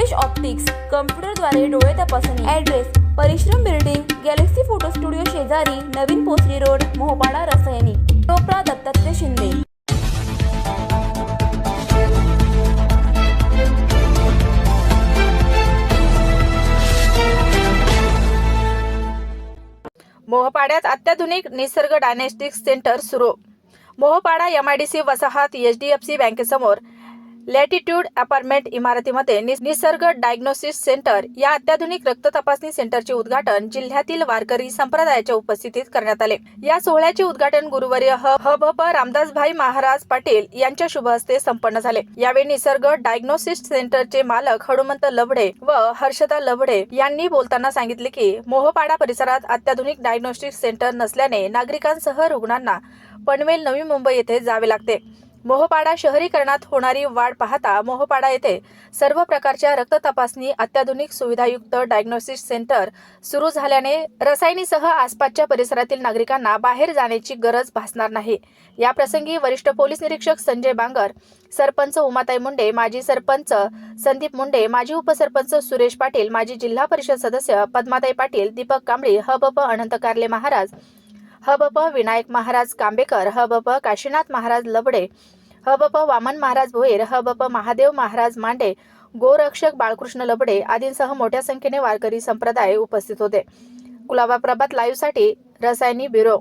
Rupesh optics कम्प्युटरद्वारे डोळे तपासणी. Address परिश्रम बिल्डिंग गॅलेक्सी फोटो स्टुडिओ शेजारी नवीन पोसरी रोड मोहपाडा रसायनी. टोपरा दत्तात्रय शिंदे. मोहपाड्यात अत्याधुनिक निसर्ग डायनेस्टिक्स सेंटर सुरू. मोहपाडा एमआयडीसी वसाहत एच डी एफ सी बँकेसमोर लॅटिट्यूड अपार्टमेंट इमारतीमध्ये निसर्ग डायग्नोसिस सेंटर या अत्याधुनिक रक्त तपासणी सेंटरचे उद्घाटन जिल्ह्यातील वारकरी संप्रदायाच्या उपस्थितीत करण्यात आले. या सोहळ्याचे उद्घाटन गुरुवारी ह हभप रामदासभाई महाराज पाटील यांच्या शुभ हस्ते संपन्न झाले. यावेळी निसर्ग डायग्नोसिस सेंटरचे मालक हनुमंत लभडे व हर्षदा लभडे यांनी बोलताना सांगितले की मोहपाडा परिसरात अत्याधुनिक डायग्नोस्टिक सेंटर नसल्याने नागरिकांसह रुग्णांना पनवेल नवी मुंबई येथे जावे लागते. मोहपाडा शहरीकरणात होणारी वाढ पाहता मोहपाडा येथे सर्व प्रकारच्या रक्त तपासणी अत्याधुनिक सुविधायुक्त डायग्नोसिस सेंटर सुरू झाल्याने रसायनीसह आसपासच्या परिसरातील नागरिकांना बाहेर जाण्याची गरज भासणार नाही. या प्रसंगी वरिष्ठ पोलीस निरीक्षक संजय बांगर सरपंच उमाताई मुंडे माजी सरपंच संदीप मुंडे माजी उपसरपंच सुरेश पाटील माजी जिल्हा परिषद सदस्य पद्माताई पाटील दीपक कांबळी हबप अनंत कारले महाराज हबप विनायक महाराज कांबेकर हबप काशीनाथ महाराज लबडे हबप वामन महाराज भोईर हबप महादेव महाराज मांडे गोरक्षक बाळकृष्ण लबडे आदींसह मोठ्या संख्येने वारकरी संप्रदाय उपस्थित होते. कुलाबा प्रभात लाईव्हसाठी रसायनी ब्युरो.